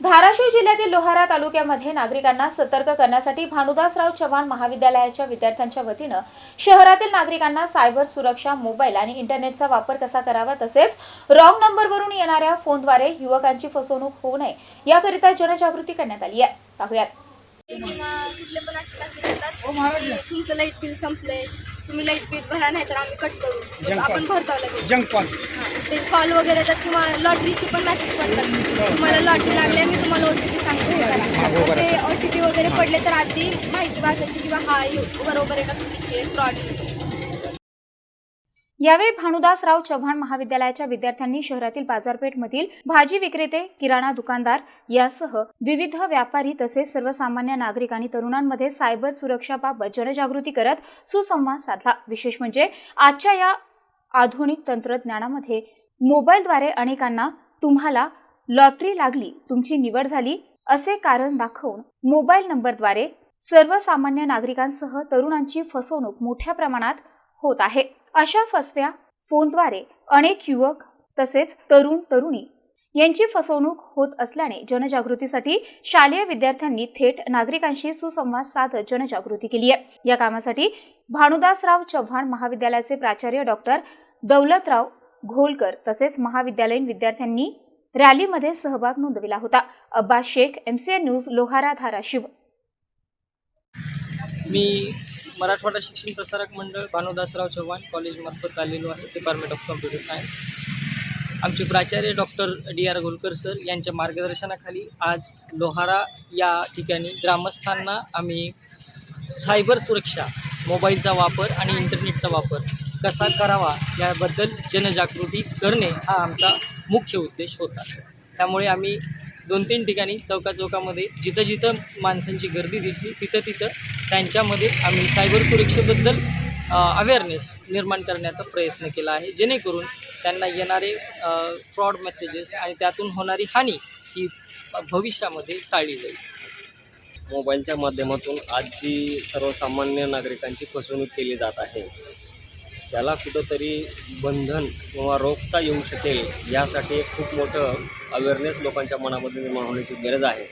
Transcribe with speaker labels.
Speaker 1: धाराशिव जिल्ह्यातील लोहारा तालुक्यामध्ये नागरिकांना सतर्क करण्यासाठी भानुदासराव चव्हाण महाविद्यालयाच्या विद्यार्थ्यांच्या वतीनं शहरातील नागरिकांना सायबर सुरक्षा मोबाईल आणि इंटरनेटचा वापर कसा करावा तसेच रॉंग नंबरवरून येणाऱ्या फोनद्वारे युवकांची फसवणूक होऊ नये याकरिता जनजागृती करण्यात आली आहे. पाहूयात.
Speaker 2: किंवा कुठले पण असे मेसेज येतात तुमचं लाइट बिल संपलंय. तुम्ही लाइट बिल भरा नाही तर आम्ही कट करू.
Speaker 3: जंक
Speaker 2: आपण भरतो लगेच.
Speaker 3: जंक कॉल
Speaker 2: हां. ते कॉल वगैरे येतात किंवा लॉटरीचे पण मेसेज पडतात. तुम्हाला लॉटरी लागली मी तुम्हाला ओ टी पी सांगतो. हे करा.
Speaker 3: हो,
Speaker 2: तर ते ओ टी पी वगैरे पडले तर आधी माहिती वाचायची किंवा हा हे बरोबर आहे का चुकीची आहे फ्रॉड
Speaker 1: यावेळी भानुदासराव चव्हाण महाविद्यालयाच्या विद्यार्थ्यांनी शहरातील बाजारपेठमधील भाजी विक्रेते किराणा दुकानदार यासह विविध व्यापारी तसेच सर्वसामान्य नागरिक आणि तरुणांमध्ये सायबर सुरक्षाबाबत जनजागृती करत सुसंवाद साधला. विशेष म्हणजे आजच्या या आधुनिक तंत्रज्ञानामध्ये मोबाईलद्वारे अनेकांना तुम्हाला लॉटरी लागली तुमची निवड झाली असे कारण दाखवून मोबाईल नंबरद्वारे सर्वसामान्य नागरिकांसह तरुणांची फसवणूक मोठ्या प्रमाणात होत आहे. अशा फसव्या फोनद्वारे अनेक युवक तसेच तरुण तरुणी यांची फसवणूक होत असल्याने जनजागृतीसाठी शालेय विद्यार्थ्यांनी थेट नागरिकांशी सुसंवाद साधत जनजागृती केली आहे. या कामासाठी भानुदासराव चव्हाण महाविद्यालयाचे प्राचार्य डॉक्टर दौलतराव घोलकर तसेच महाविद्यालयीन विद्यार्थ्यांनी रॅलीमध्ये सहभाग नोंदविला होता. Abbas Shaikh MCN news Lohara Dharashiv.
Speaker 4: मी मराठवाडा शिक्षण प्रसारक मंडळ भानुदासराव चव्हाण कॉलेजमार्फत आलेलो आहे डिपार्टमेंट ऑफ कॉम्प्युटर सायन्स आमचे प्राचार्य doctor D R Golkar sir यांच्या मार्गदर्शनाखाली आज लोहारा या ठिकाणी ग्रामस्थांना आम्ही सायबर सुरक्षा मोबाईलचा वापर आणि इंटरनेटचा वापर कसा करावा याबद्दल जनजागृती करणे हा आमचा मुख्य उद्देश होता. त्यामुळे आम्ही दोन तीन ठिकाणी चौका चौकामध्ये जिथं जिथं माणसांची गर्दी दिसली तिथं तिथं त्यांच्यामध्ये आम्ही सायबर सुरक्षेबद्दल अवेअरनेस निर्माण करण्याचा प्रयत्न केला आहे. जेणेकरून त्यांना येणारे फ्रॉड मेसेजेस आणि त्यातून होणारी हानी ही भविष्यामध्ये टाळली जाईल.
Speaker 5: मोबाईलच्या माध्यमातून आज जी सर्वसामान्य नागरिकांची फसवणूक केली जात आहे. त्याला कुठंतरी बंधन किंवा रोखता येऊ शकेल यासाठी एक खूप मोठं अवेअरनेस लोकांच्या मनामध्ये निर्माण होण्याची गरज आहे.